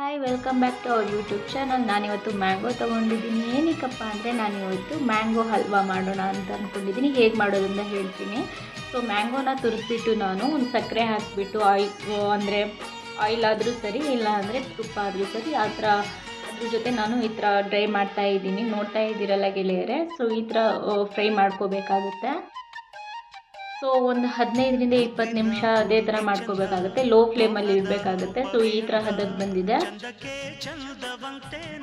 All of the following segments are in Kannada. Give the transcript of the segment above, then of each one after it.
Hi welcome back to our YouTube channel ನಾನಿವತ್ತು ಮ್ಯಾಂಗೋ ತೊಗೊಂಡಿದ್ದೀನಿ. ಏನಕ್ಕಪ್ಪ ಅಂದರೆ ನಾನಿವತ್ತು ಮ್ಯಾಂಗೋ ಹಲ್ವಾ ಮಾಡೋಣ ಅಂತ ಅಂದ್ಕೊಂಡಿದ್ದೀನಿ ಹೇಗೆ ಮಾಡೋದು ಅಂತ ಹೇಳ್ತೀನಿ ಸೊ ಮ್ಯಾಂಗೋನ ತುರಿಸ್ಬಿಟ್ಟು ನಾನು ಒಂದು ಸಕ್ಕರೆ ಹಾಕಿಬಿಟ್ಟು ಆಯಿಲ್ ಅಂದರೆ ಆಯಿಲ್ ಆದರೂ ಸರಿ, ಇಲ್ಲ ಅಂದರೆ ತುಪ್ಪ ಆದರೂ ಸರಿ, ಆ ಥರ ಅದ್ರ ಜೊತೆ ನಾನು ಈ ಥರ ಡ್ರೈ ಮಾಡ್ತಾ ಇದ್ದೀನಿ. ನೋಡ್ತಾ ಇದ್ದೀರಲ್ಲ ಗೆಳೆಯರೆ. ಸೊ ಈ ಥರ ಫ್ರೈ ಮಾಡ್ಕೋಬೇಕಾಗುತ್ತೆ. ಸೊ ಒಂದು ಹದಿನೈದರಿಂದ ಇಪ್ಪತ್ತು ನಿಮಿಷ ಅದೇ ಥರ ಮಾಡ್ಕೋಬೇಕಾಗುತ್ತೆ. ಲೋ ಫ್ಲೇಮಲ್ಲಿ ಇರಬೇಕಾಗುತ್ತೆ. ಸೊ ಈ ಥರ ಹದಕ್ಕೆ ಬಂದಿದೆ.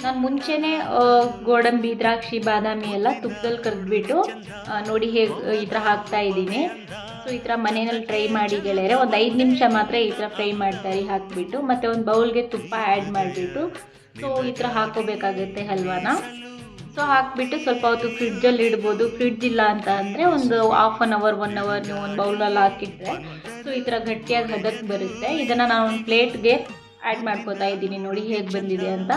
ನಾನು ಮುಂಚೆನೇ ಗೋಡಂಬಿ, ದ್ರಾಕ್ಷಿ, ಬಾದಾಮಿ ಎಲ್ಲ ತುಪ್ಪದಲ್ಲಿ ಕರೆದ್ಬಿಟ್ಟು ನೋಡಿ ಹೇಗೆ ಈ ಥರ ಹಾಕ್ತಾ ಇದ್ದೀನಿ. ಸೊ ಈ ಥರ ಮನೆಯಲ್ಲಿ ಟ್ರೈ ಮಾಡಿ ಗೆಳೆಯರೆ. ಒಂದು ಐದು ನಿಮಿಷ ಮಾತ್ರ ಈ ಥರ ಫ್ರೈ ಮಾಡ್ತಾರೆ ಹಾಕಿಬಿಟ್ಟು. ಮತ್ತು ಒಂದು ಬೌಲ್ಗೆ ತುಪ್ಪ ಆ್ಯಡ್ ಮಾಡಿಬಿಟ್ಟು. ಸೊ ಈ ಥರ ಹಾಕೋಬೇಕಾಗುತ್ತೆ ಹಲ್ವಾನ. ಸೊ ಹಾಕ್ಬಿಟ್ಟು ಸ್ವಲ್ಪ ಹೊತ್ತು ಫ್ರಿಡ್ಜಲ್ಲಿ ಇಡ್ಬೋದು. ಫ್ರಿಡ್ಜ್ ಇಲ್ಲ ಅಂತ ಅಂದರೆ ಒಂದು half an hour one hour ನೀವು ಒಂದು ಬೌಲಲ್ಲಿ ಹಾಕಿಟ್ರೆ ಸೊ, ಈ ಥರ ಗಟ್ಟಿಯಾಗಿ ಹದಕ್ಕೆ ಬರುತ್ತೆ. ಇದನ್ನು ನಾನು ಒಂದು ಪ್ಲೇಟ್ಗೆ ಆ್ಯಡ್ ಮಾಡ್ಕೋತಾ ಇದ್ದೀನಿ. ನೋಡಿ ಹೇಗೆ ಬಂದಿದೆ ಅಂತ.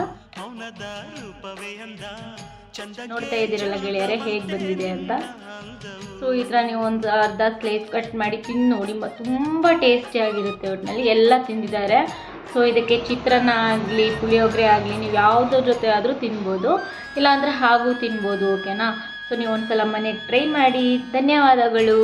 ನೋಡ್ತಾ ಇದ್ದೀರಲ್ಲ ಗೆಳೆಯರೆ, ಹೇಗೆ ಬಂದಿದೆ ಅಂತ. ಸೊ ಈ ಥರ ನೀವು ಒಂದು ಅರ್ಧ ಸ್ಲೈಸ್ ಕಟ್ ಮಾಡಿ ತಿಂದು ನೋಡಿ. ತುಂಬ ಟೇಸ್ಟಿಯಾಗಿರುತ್ತೆ ಒಟ್ಟಿನಲ್ಲಿ ಎಲ್ಲ ತಿಂದಿದ್ದಾರೆ. ಸೊ ಇದಕ್ಕೆ ಚಿತ್ರಾನ್ನ ಆಗಲಿ, ಪುಳಿಯೋಗರೆ ಆಗಲಿ, ನೀವು ಯಾವುದ್ರ ಜೊತೆ ಆದರೂ ತಿನ್ಬೋದು. ಇಲ್ಲಾಂದರೆ ಹಾಗೂ ತಿನ್ಬೋದು ಓಕೆನಾ ಸೊ ನೀವು ಒಂದು ಸಲ ಮನೆಗೆ ಟ್ರೈ ಮಾಡಿ. ಧನ್ಯವಾದಗಳು.